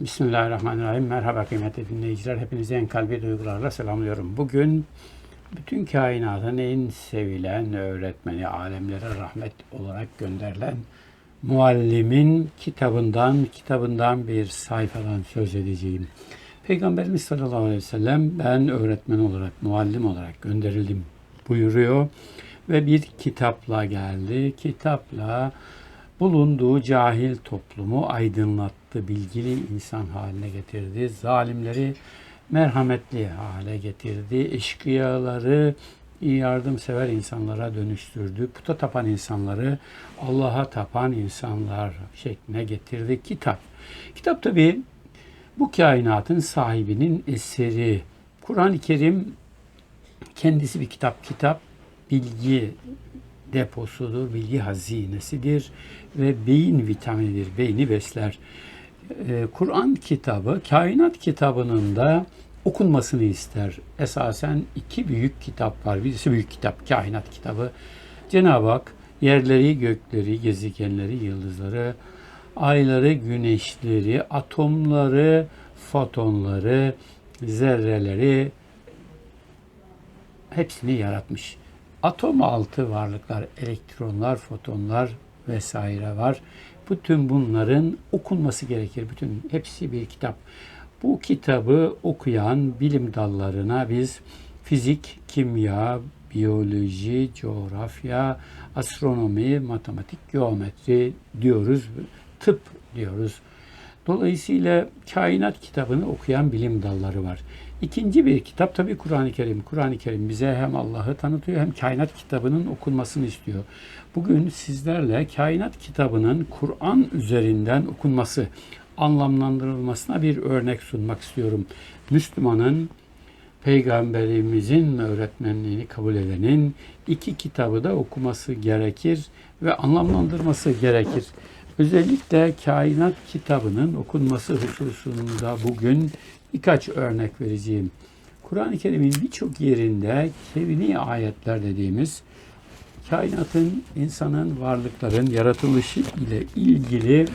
Bismillahirrahmanirrahim. Merhaba kıymetli dinleyiciler. Hepinizi en kalbi duygularla selamlıyorum. Bugün bütün kainatın en sevilen öğretmeni, alemlere rahmet olarak gönderilen muallimin kitabından, kitabından bir sayfadan söz edeceğim. Peygamberimiz sallallahu aleyhi ve sellem ben öğretmen olarak, muallim olarak gönderildim buyuruyor ve bir kitapla geldi. Kitapla bulunduğu cahil toplumu aydınlattı, bilgili insan haline getirdi. Zalimleri merhametli hale getirdi. Eşkıyaları yardımsever insanlara dönüştürdü. Puta tapan insanları Allah'a tapan insanlar şekline getirdi. Kitap. Kitap tabi bu kainatın sahibinin eseri. Kur'an-ı Kerim kendisi bir kitap. Kitap bilgi deposudur, bilgi hazinesidir ve beyin vitaminidir, beyni besler. Ee, Kur'an kitabı, kainat kitabının da okunmasını ister. Esasen iki büyük kitap var. Birisi büyük kitap, kainat kitabı. Cenab-ı Hak yerleri, gökleri, gezegenleri, yıldızları, ayları, güneşleri, atomları, fotonları, zerreleri hepsini yaratmış. Atom altı varlıklar, elektronlar, fotonlar vesaire var. Bütün bunların okunması gerekir. Bütün hepsi bir kitap. Bu kitabı okuyan bilim dallarına biz fizik, kimya, biyoloji, coğrafya, astronomi, matematik, geometri diyoruz. Tıp diyoruz. Dolayısıyla kainat kitabını okuyan bilim dalları var. İkinci bir kitap tabi Kur'an-ı Kerim. Kur'an-ı Kerim bize hem Allah'ı tanıtıyor hem kainat kitabının okunmasını istiyor. Bugün sizlerle kainat kitabının Kur'an üzerinden okunması, anlamlandırılmasına bir örnek sunmak istiyorum. Müslümanın Peygamberimizin öğretmenliğini kabul edenin iki kitabı da okuması gerekir ve anlamlandırması gerekir. Özellikle kainat kitabının okunması hususunda bugün birkaç örnek vereceğim. Kur'an-ı Kerim'in birçok yerinde kevni ayetler dediğimiz kainatın, insanın, varlıkların yaratılışı ile ilgili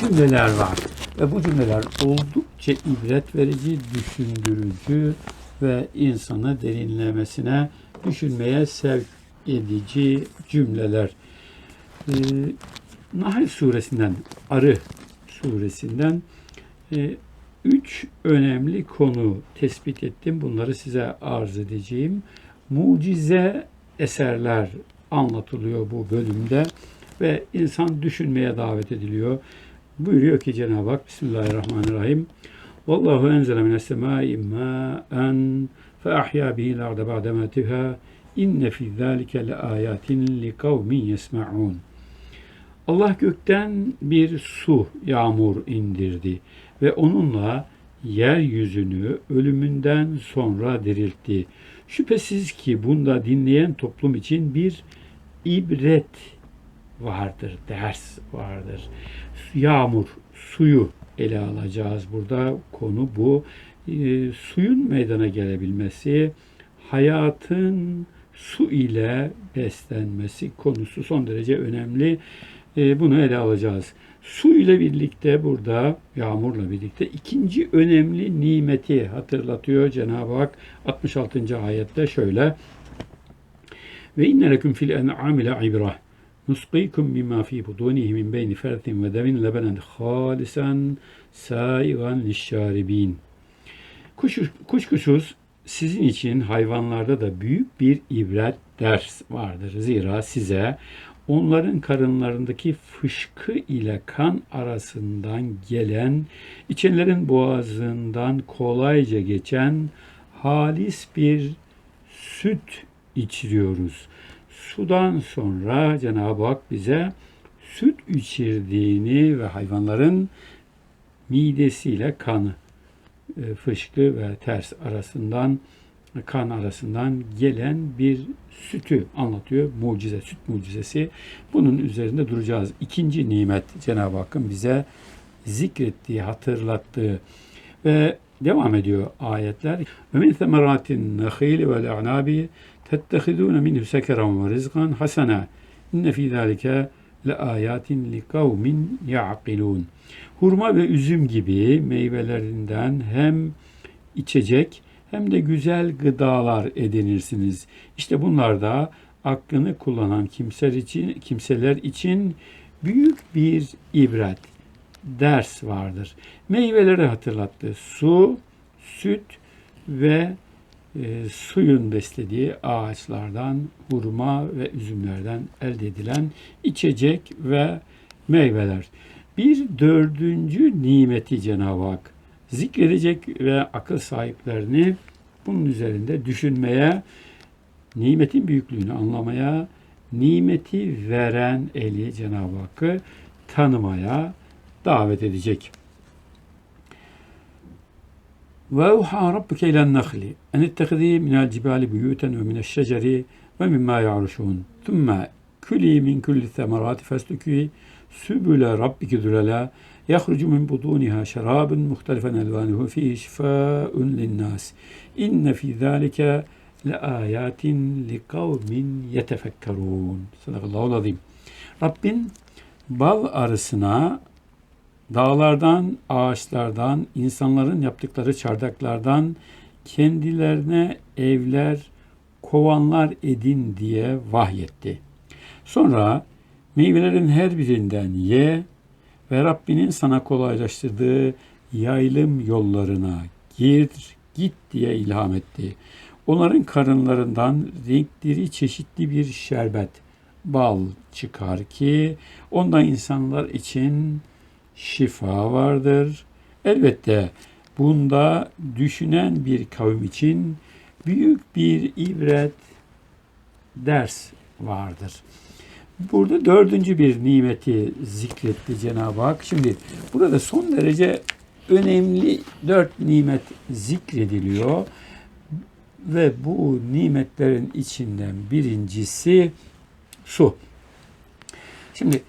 cümleler var. Ve bu cümleler oldukça ibret verici, düşündürücü ve insanı derinlemesine düşünmeye sevk edici cümleler. Ee, Nahl suresinden, Arı suresinden e, üç önemli konu tespit ettim. Bunları size arz edeceğim. Mucize eserler anlatılıyor bu bölümde ve insan düşünmeye davet ediliyor. Buyuruyor ki Cenab-ı Hak Bismillahirrahmanirrahim. Vallahu enzele mines semai ma'en fe ahya bihi l'arde ba'de matiha inne fi zâlike le ayatin li kavmin yesma'un. Allah gökten bir su, yağmur indirdi ve onunla yeryüzünü ölümünden sonra diriltti. Şüphesiz ki bunda dinleyen toplum için bir ibret vardır, ders vardır. Yağmur, suyu ele alacağız burada. Konu bu. E, suyun meydana gelebilmesi, hayatın su ile beslenmesi konusu son derece önemli. E, bunu ele alacağız. Su ile birlikte burada yağmurla birlikte ikinci önemli nimeti hatırlatıyor Cenab-ı Hak 66. ayette şöyle ve inne leküm fil en'am ile ibra nusqikum mimma fi budunihi min beyni fertin ve devin lebenen halisen saigan lişşaribin Kuşkusuz sizin için hayvanlarda da büyük bir ibret ders vardır. Zira size onların karınlarındaki fışkı ile kan arasından gelen, içenlerin boğazından kolayca geçen halis bir süt içiriyoruz. Sudan sonra Cenab-ı Hak bize süt içirdiğini ve hayvanların midesiyle kanı, fışkı ve ters arasından kan arasından gelen bir sütü anlatıyor. Mucize, süt mucizesi. Bunun üzerinde duracağız. İkinci nimet Cenab-ı Hakk'ın bize zikrettiği, hatırlattığı ve devam ediyor ayetler. Ve min semeratin nehili vel a'nabi tettehidûne minhu sekeran ve rizkan hasena. İnne fî zâlike le ayatin li kavmin ya'kilun. Hurma ve üzüm gibi meyvelerinden hem içecek hem de güzel gıdalar edinirsiniz. İşte bunlar da aklını kullanan kimseler için, kimseler için büyük bir ibret, ders vardır. Meyveleri hatırlattı. Su, süt ve e, suyun beslediği ağaçlardan, hurma ve üzümlerden elde edilen içecek ve meyveler. Bir dördüncü nimeti Cenab-ı Hak zikredecek ve akıl sahiplerini bunun üzerinde düşünmeye, nimetin büyüklüğünü anlamaya, nimeti veren eli Cenab-ı Hakk'ı tanımaya davet edecek. وأوحى ربك إلى النخل أن اتخذي من الجبال بيوتا ومن الشجر ومما يعرشون. ثم كلي من كل الثمرات فاسلكي سبل ربك ذللا. يخرج من بطونها شراب مختلفا ألوانه فيه شفاء للناس. إن في ذلك لآيات لقوم يتفكرون. صدق الله العظيم. Rabbin bal arısına dağlardan, ağaçlardan, insanların yaptıkları çardaklardan kendilerine evler, kovanlar edin diye vahyetti. Sonra meyvelerin her birinden ye ve Rabbinin sana kolaylaştırdığı yaylım yollarına gir, git diye ilham etti. Onların karınlarından renkleri çeşitli bir şerbet, bal çıkar ki ondan insanlar için şifa vardır. Elbette bunda düşünen bir kavim için büyük bir ibret ders vardır. Burada dördüncü bir nimeti zikretti Cenab-ı Hak. Şimdi burada son derece önemli dört nimet zikrediliyor ve bu nimetlerin içinden birincisi su. Şimdi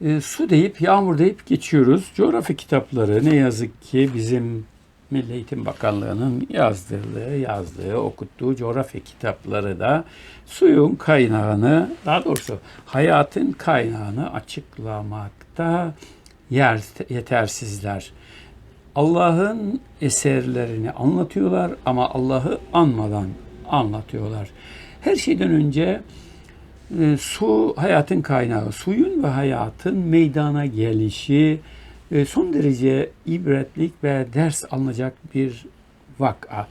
e, su deyip yağmur deyip geçiyoruz. Coğrafya kitapları ne yazık ki bizim Milli Eğitim Bakanlığı'nın yazdırdığı, yazdığı, okuttuğu coğrafya kitapları da suyun kaynağını, daha doğrusu hayatın kaynağını açıklamakta yer, yetersizler. Allah'ın eserlerini anlatıyorlar ama Allah'ı anmadan anlatıyorlar. Her şeyden önce e, su hayatın kaynağı. Suyun ve hayatın meydana gelişi e, son derece ibretlik ve ders alınacak bir vaka.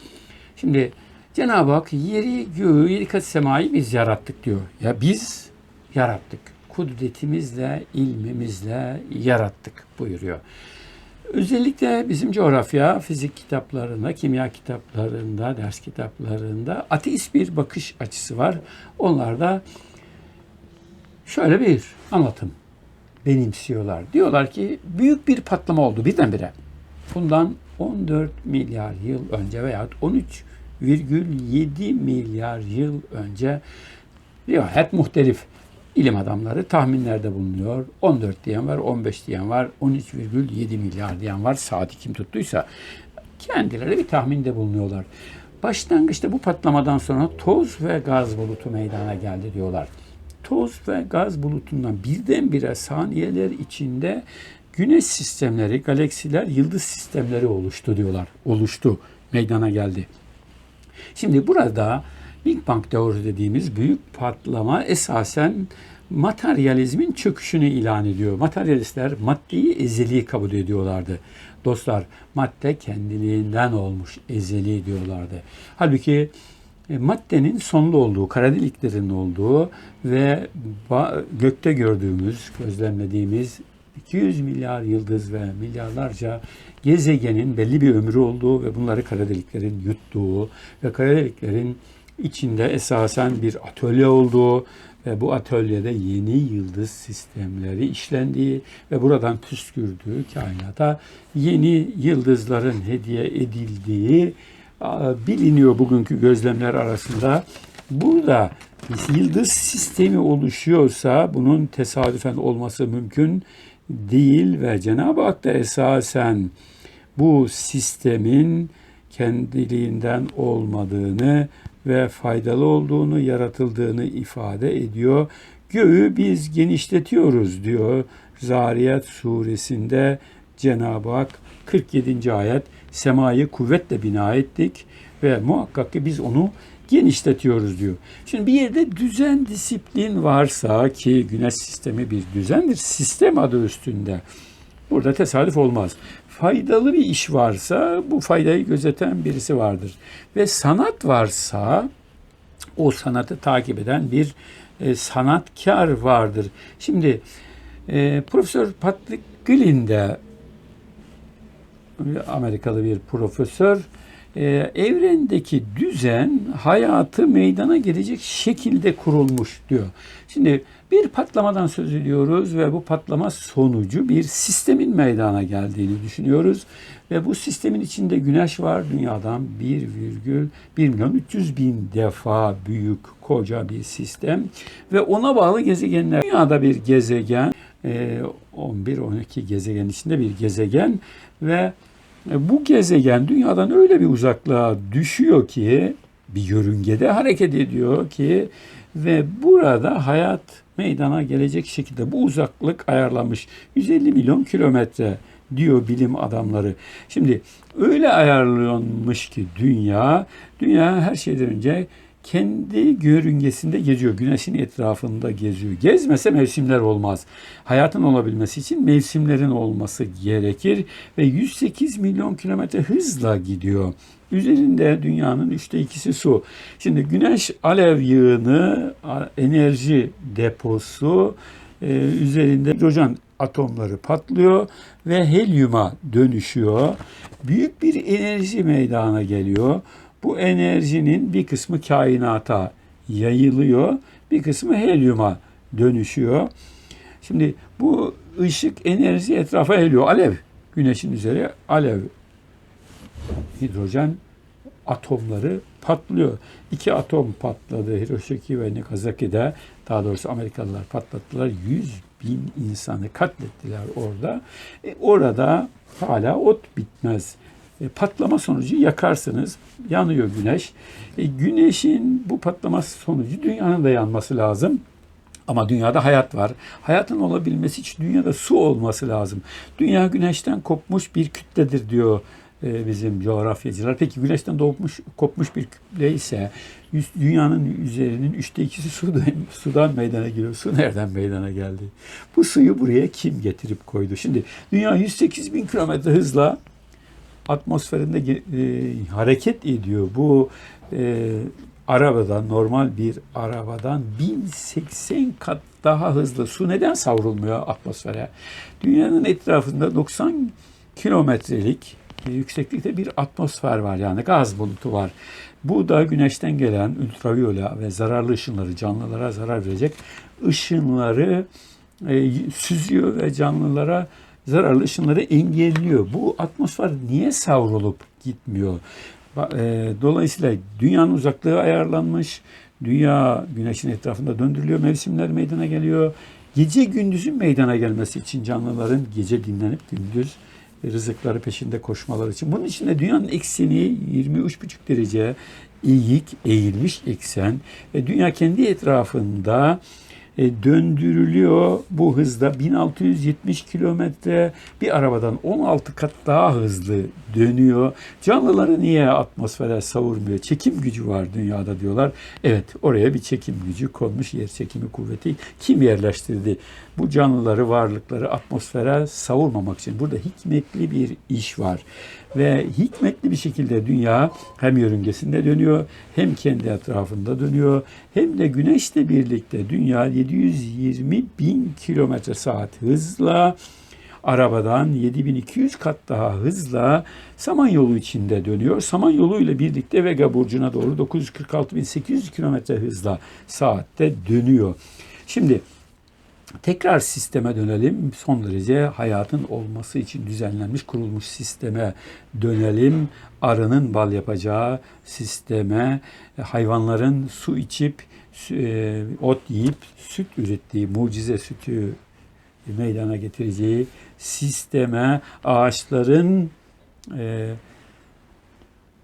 Şimdi Cenab-ı Hak yeri, göğü, yedi kat semayı biz yarattık diyor. Ya biz yarattık. Kudretimizle, ilmimizle yarattık buyuruyor. Özellikle bizim coğrafya, fizik kitaplarında, kimya kitaplarında, ders kitaplarında ateist bir bakış açısı var. Onlar da şöyle bir anlatım benimsiyorlar. Diyorlar ki büyük bir patlama oldu birdenbire. Bundan 14 milyar yıl önce veya 13,7 milyar yıl önce rivayet muhtelif ilim adamları tahminlerde bulunuyor. 14 diyen var, 15 diyen var, 13,7 milyar diyen var. Saati kim tuttuysa kendileri bir tahminde bulunuyorlar. Başlangıçta bu patlamadan sonra toz ve gaz bulutu meydana geldi diyorlar. Toz ve gaz bulutundan birdenbire saniyeler içinde güneş sistemleri, galaksiler, yıldız sistemleri oluştu diyorlar. Oluştu, meydana geldi. Şimdi burada Big Bang teorisi dediğimiz büyük patlama esasen materyalizmin çöküşünü ilan ediyor. Materyalistler maddeyi ezeli kabul ediyorlardı. Dostlar madde kendiliğinden olmuş ezeli diyorlardı. Halbuki e, maddenin sonlu olduğu, kara deliklerin olduğu ve gökte gördüğümüz, gözlemlediğimiz 200 milyar yıldız ve milyarlarca gezegenin belli bir ömrü olduğu ve bunları kara deliklerin yuttuğu ve kara deliklerin içinde esasen bir atölye olduğu ve bu atölyede yeni yıldız sistemleri işlendiği ve buradan püskürdüğü kainata yeni yıldızların hediye edildiği biliniyor bugünkü gözlemler arasında. Burada yıldız sistemi oluşuyorsa bunun tesadüfen olması mümkün değil ve Cenab-ı Hak da esasen bu sistemin kendiliğinden olmadığını ve faydalı olduğunu, yaratıldığını ifade ediyor. göğü biz genişletiyoruz diyor Zariyat suresinde Cenab-ı Hak 47. ayet semayı kuvvetle bina ettik ve muhakkak ki biz onu genişletiyoruz diyor. Şimdi bir yerde düzen disiplin varsa ki güneş sistemi bir düzendir. Sistem adı üstünde. Burada tesadüf olmaz. Faydalı bir iş varsa bu faydayı gözeten birisi vardır. Ve sanat varsa o sanatı takip eden bir e, sanatkar vardır. Şimdi e, Profesör Patrick Glynn de Amerikalı bir profesör e, evrendeki düzen hayatı meydana gelecek şekilde kurulmuş diyor. Şimdi bir patlamadan söz ediyoruz ve bu patlama sonucu bir sistemin meydana geldiğini düşünüyoruz. Ve bu sistemin içinde güneş var dünyadan 1,1 milyon 300 bin defa büyük koca bir sistem ve ona bağlı gezegenler. Dünyada bir gezegen 11-12 gezegen içinde bir gezegen ve bu gezegen dünyadan öyle bir uzaklığa düşüyor ki bir yörüngede hareket ediyor ki ve burada hayat meydana gelecek şekilde bu uzaklık ayarlanmış 150 milyon kilometre diyor bilim adamları. Şimdi öyle ayarlanmış ki dünya, dünya her şeyden önce kendi yörüngesinde geziyor. Güneşin etrafında geziyor. Gezmese mevsimler olmaz. Hayatın olabilmesi için mevsimlerin olması gerekir ve 108 milyon kilometre hızla gidiyor. Üzerinde dünyanın üçte ikisi su. Şimdi güneş alev yığını, enerji deposu, e, üzerinde hidrojen atomları patlıyor ve helyuma dönüşüyor. Büyük bir enerji meydana geliyor. Bu enerjinin bir kısmı kainata yayılıyor, bir kısmı helyuma dönüşüyor. Şimdi bu ışık enerji etrafa yayılıyor. Alev, güneşin üzeri alev, hidrojen atomları patlıyor. İki atom patladı Hiroşima ve Nagasaki'de. Daha doğrusu Amerikalılar patlattılar. 100 bin insanı katlettiler orada. E, orada hala ot bitmez. E, patlama sonucu yakarsınız. Yanıyor güneş. E, güneşin bu patlaması sonucu dünyanın da yanması lazım. Ama dünyada hayat var. Hayatın olabilmesi için dünyada su olması lazım. Dünya güneşten kopmuş bir kütledir diyor e, bizim coğrafyacılar. Peki güneşten doğmuş, kopmuş bir kütle ise dünyanın üzerinin üçte ikisi sudan, sudan meydana geliyor. Su nereden meydana geldi? Bu suyu buraya kim getirip koydu? Şimdi dünya 108 bin kilometre hızla atmosferinde e, hareket ediyor. Bu e, arabadan, normal bir arabadan 1080 kat daha hızlı. Su neden savrulmuyor atmosfere? Dünyanın etrafında 90 kilometrelik e, yükseklikte bir atmosfer var yani gaz bulutu var. Bu da güneşten gelen ultraviyole ve zararlı ışınları canlılara zarar verecek ışınları e, süzüyor ve canlılara zararlı ışınları engelliyor. Bu atmosfer niye savrulup gitmiyor? E, dolayısıyla dünyanın uzaklığı ayarlanmış. Dünya güneşin etrafında döndürülüyor. Mevsimler meydana geliyor. Gece gündüzün meydana gelmesi için canlıların gece dinlenip gündüz rızıkları peşinde koşmaları için. Bunun için de dünyanın ekseni 23,5 derece eğik, eğilmiş eksen ve dünya kendi etrafında e, döndürülüyor bu hızda 1670 kilometre bir arabadan 16 kat daha hızlı dönüyor. Canlıları niye atmosfere savurmuyor? Çekim gücü var dünyada diyorlar. Evet oraya bir çekim gücü konmuş yer çekimi kuvveti kim yerleştirdi? Bu canlıları varlıkları atmosfere savurmamak için burada hikmetli bir iş var. Ve hikmetli bir şekilde dünya hem yörüngesinde dönüyor hem kendi etrafında dönüyor hem de güneşle birlikte dünya 720 bin kilometre saat hızla arabadan 7200 kat daha hızla Samanyolu içinde dönüyor. Samanyolu ile birlikte Vega burcuna doğru 946.800 kilometre hızla saatte dönüyor. Şimdi Tekrar sisteme dönelim. Son derece hayatın olması için düzenlenmiş, kurulmuş sisteme dönelim. Arının bal yapacağı sisteme, hayvanların su içip, e, ot yiyip süt ürettiği, mucize sütü meydana getireceği sisteme, ağaçların e,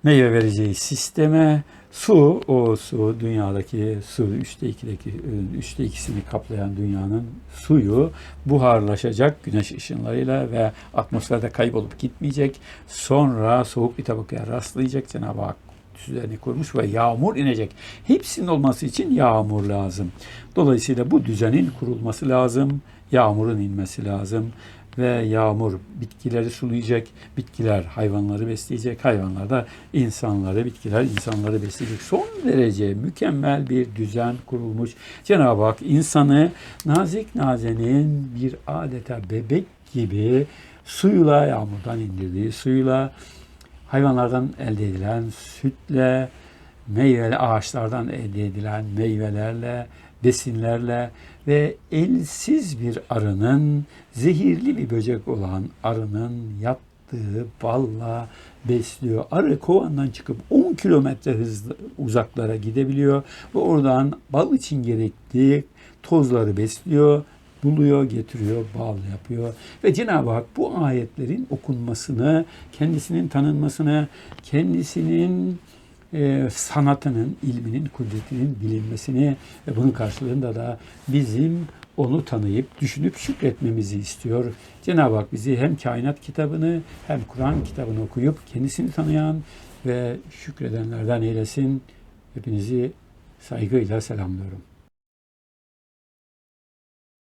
meyve vereceği sisteme, Su, o su dünyadaki su, üçte ikideki, e, üçte ikisini kaplayan dünyanın suyu buharlaşacak güneş ışınlarıyla ve atmosferde kaybolup gitmeyecek. Sonra soğuk bir tabakaya rastlayacak Cenab-ı Hak düzenini kurmuş ve yağmur inecek. Hepsinin olması için yağmur lazım. Dolayısıyla bu düzenin kurulması lazım. Yağmurun inmesi lazım ve yağmur bitkileri sulayacak, bitkiler hayvanları besleyecek, hayvanlar da insanları, bitkiler insanları besleyecek. Son derece mükemmel bir düzen kurulmuş. Cenab-ı Hak insanı nazik nazenin bir adeta bebek gibi suyla, yağmurdan indirdiği suyla, hayvanlardan elde edilen sütle, meyveli ağaçlardan elde edilen meyvelerle, besinlerle ve elsiz bir arının, zehirli bir böcek olan arının yaptığı balla besliyor. Arı kovandan çıkıp 10 kilometre hızlı uzaklara gidebiliyor ve oradan bal için gerektiği tozları besliyor, buluyor, getiriyor, bal yapıyor. Ve Cenab-ı Hak bu ayetlerin okunmasını, kendisinin tanınmasını, kendisinin e, sanatının, ilminin, kudretinin bilinmesini ve bunun karşılığında da bizim onu tanıyıp, düşünüp şükretmemizi istiyor. Cenab-ı Hak bizi hem kainat kitabını hem Kur'an kitabını okuyup kendisini tanıyan ve şükredenlerden eylesin. Hepinizi saygıyla selamlıyorum.